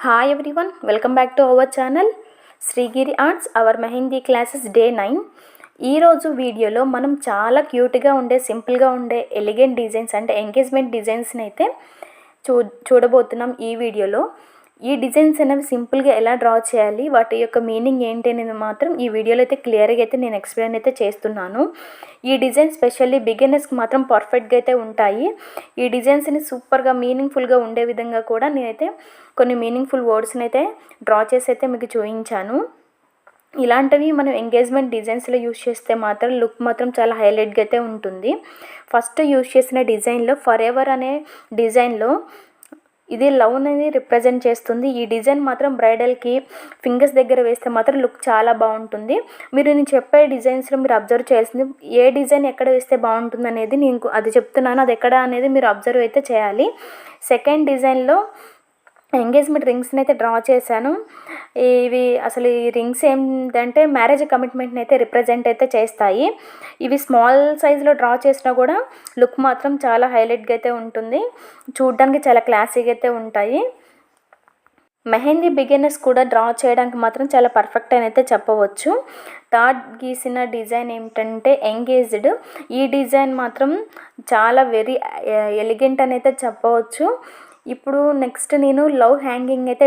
Hi everyone welcome back to our channel Srigiri arts our mehndi classes day nine ఈరోజు వీడియోలో మనం చాలా క్యూట్గా ఉండే సింపుల్గా ఉండే ఎలిగెంట్ డిజైన్స్ అంటే ఎంగేజ్మెంట్ డిజైన్స్ని అయితే చూ చూడబోతున్నాం ఈ వీడియోలో. ఈ డిజైన్స్ అనేవి సింపుల్గా ఎలా డ్రా చేయాలి వాటి యొక్క మీనింగ్ ఏంటి అనేది మాత్రం ఈ వీడియోలో అయితే క్లియర్గా అయితే నేను ఎక్స్ప్లెయిన్ అయితే చేస్తున్నాను. ఈ డిజైన్ స్పెషల్లీ బిగినర్స్కి మాత్రం పర్ఫెక్ట్గా అయితే ఉంటాయి. ఈ డిజైన్స్ని సూపర్గా మీనింగ్ఫుల్గా ఉండే విధంగా కూడా నేనైతే కొన్ని మీనింగ్ఫుల్ వర్డ్స్ని అయితే డ్రా చేసి అయితే మీకు చూపించాను. ఇలాంటివి మనం ఎంగేజ్మెంట్ డిజైన్స్లో యూస్ చేస్తే మాత్రం లుక్ మాత్రం చాలా హైలైట్గా అయితే ఉంటుంది. ఫస్ట్ యూజ్ చేసిన డిజైన్లో ఫర్ ఎవర్ అనే డిజైన్లో ఇది లవ్ రిప్రజెంట్ చేస్తుంది. ఈ డిజైన్ మాత్రం బ్రైడల్కి ఫింగర్స్ దగ్గర వేస్తే మాత్రం లుక్ చాలా బాగుంటుంది. మీరు నేను చెప్పే డిజైన్స్లో మీరు అబ్జర్వ్ చేయాల్సింది ఏ డిజైన్ ఎక్కడ వేస్తే బాగుంటుంది అనేది నేను అది చెప్తున్నాను. అది ఎక్కడ అనేది మీరు అబ్జర్వ్ అయితే చేయాలి. సెకండ్ డిజైన్లో ఎంగేజ్మెంట్ రింగ్స్ని అయితే డ్రా చేశాను. ఇవి అసలు ఈ రింగ్స్ ఏంటంటే మ్యారేజ్ కమిట్మెంట్ని అయితే రిప్రజెంట్ అయితే చేస్తాయి. ఇవి స్మాల్ సైజులో డ్రా చేసినా కూడా లుక్ మాత్రం చాలా హైలైట్గా అయితే ఉంటుంది. చూడడానికి చాలా క్లాసీగా అయితే ఉంటాయి. మెహందీ బిగినర్స్ కూడా డ్రా చేయడానికి మాత్రం చాలా పర్ఫెక్ట్ అని అయితే చెప్పవచ్చు. థర్డ్ గీసిన డిజైన్ ఏమిటంటే ఎంగేజ్డ్ ఈ డిజైన్ మాత్రం చాలా వెరీ ఎలిగెంట్ eh, అని అయితే చెప్పవచ్చు. ఇప్పుడు నెక్స్ట్ నేను లవ్ హ్యాంగింగ్ అయితే